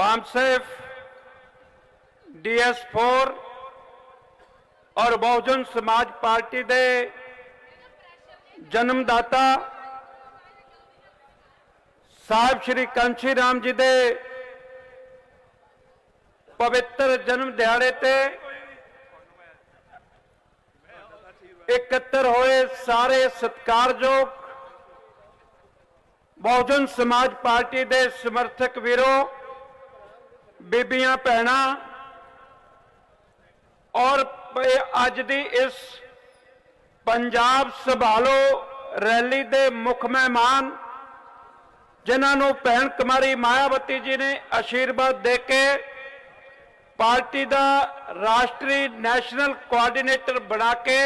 BAMCEF DS 4 ਔਰ ਬਹੁਜਨ ਸਮਾਜ party ਦੇ ਜਨਮਦਾਤਾ ਸਾਹਿਬ ਸ਼੍ਰੀ ਕੰਚੀ ਰਾਮ ਜੀ ਦੇ ਪਵਿੱਤਰ ਜਨਮ ਦਿਹਾੜੇ ਤੇ ਇਕੱਤਰ ਹੋਏ ਸਾਰੇ ਸਤਿਕਾਰਯੋਗ ਬਹੁਜਨ ਸਮਾਜ ਪਾਰਟੀ ਦੇ ਸਮਰਥਕ ਵੀਰੋ ਬੀਬੀਆਂ, ਭੈਣਾਂ ਔਰ ਅੱਜ ਦੀ ਇਸ ਪੰਜਾਬ ਸੰਭਾਲੋ ਰੈਲੀ ਦੇ ਮੁੱਖ ਮਹਿਮਾਨ ਜਿਨ੍ਹਾਂ ਨੂੰ ਭੈਣ ਕੁਮਾਰੀ ਮਾਇਆਵਤੀ ਜੀ ਨੇ ਆਸ਼ੀਰਵਾਦ ਦੇ ਕੇ ਪਾਰਟੀ ਦਾ ਰਾਸ਼ਟਰੀ ਨੈਸ਼ਨਲ ਕੋਆਰਡੀਨੇਟਰ ਬਣਾ ਕੇ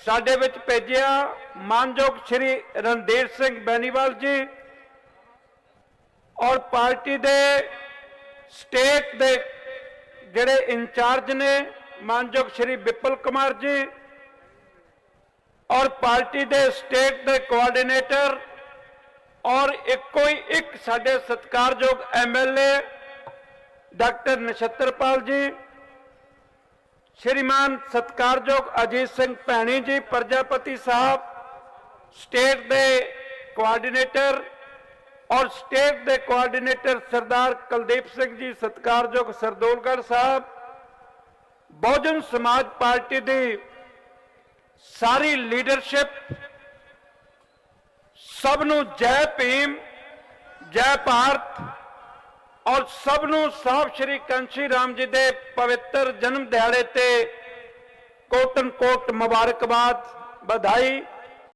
ਸਾਡੇ ਵਿੱਚ ਭੇਜਿਆ ਮਾਨਯੋਗ ਸ਼੍ਰੀ ਰਣਧੀਰ ਸਿੰਘ ਬੈਨੀਵਾਲ ਜੀ ਔਰ ਪਾਰਟੀ ਦੇ ਸਟੇਟ ਦੇ ਜਿਹੜੇ ਇੰਚਾਰਜ ਨੇ, ਮਾਨਯੋਗ ਸ਼੍ਰੀ ਵਿਪਲ ਕੁਮਾਰ ਜੀ ਔਰ ਪਾਰਟੀ ਦੇ ਸਟੇਟ ਦੇ ਕੋਆਰਡੀਨੇਟਰ ਔਰ ਇੱਕੋ ਹੀ ਇੱਕ ਸਾਡੇ ਸਤਿਕਾਰਯੋਗ ਐਮਐਲਏ ਡਾਕਟਰ ਨਛੱਤਰਪਾਲ ਜੀ, ਸ਼੍ਰੀਮਾਨ ਸਤਿਕਾਰਯੋਗ ਅਜੀਤ ਸਿੰਘ ਭੈਣੀ ਜੀ, ਪ੍ਰਜਾਪਤੀ ਸਾਹਿਬ, ਸਟੇਟ ਦੇ ਕੋਆਰਡੀਨੇਟਰ ਔਰ ਸਟੇਟ ਦੇ ਕੋਆਰਡੀਨੇਟਰ ਸਰਦਾਰ ਕੁਲਦੀਪ ਸਿੰਘ ਜੀ, ਸਤਿਕਾਰਯੋਗ ਸਰਦੂਲਗੜ੍ਹ ਸਾਹਿਬ, ਬਹੁਜਨ ਸਮਾਜ ਪਾਰਟੀ ਦੀ ਸਾਰੀ ਲੀਡਰਸ਼ਿਪ, ਸਭ ਨੂੰ ਜੈ ਭੀਮ, ਜੈ ਭਾਰਤ ਔਰ ਸਭ ਨੂੰ ਸਾਹਿਬ ਸ਼੍ਰੀ ਕੰਸ਼ੀ ਰਾਮ ਜੀ ਦੇ ਪਵਿੱਤਰ ਜਨਮ ਦਿਹਾੜੇ ਤੇ ਕੋਟਨ ਕੋਟ ਮੁਬਾਰਕਬਾਦ ਵਧਾਈ।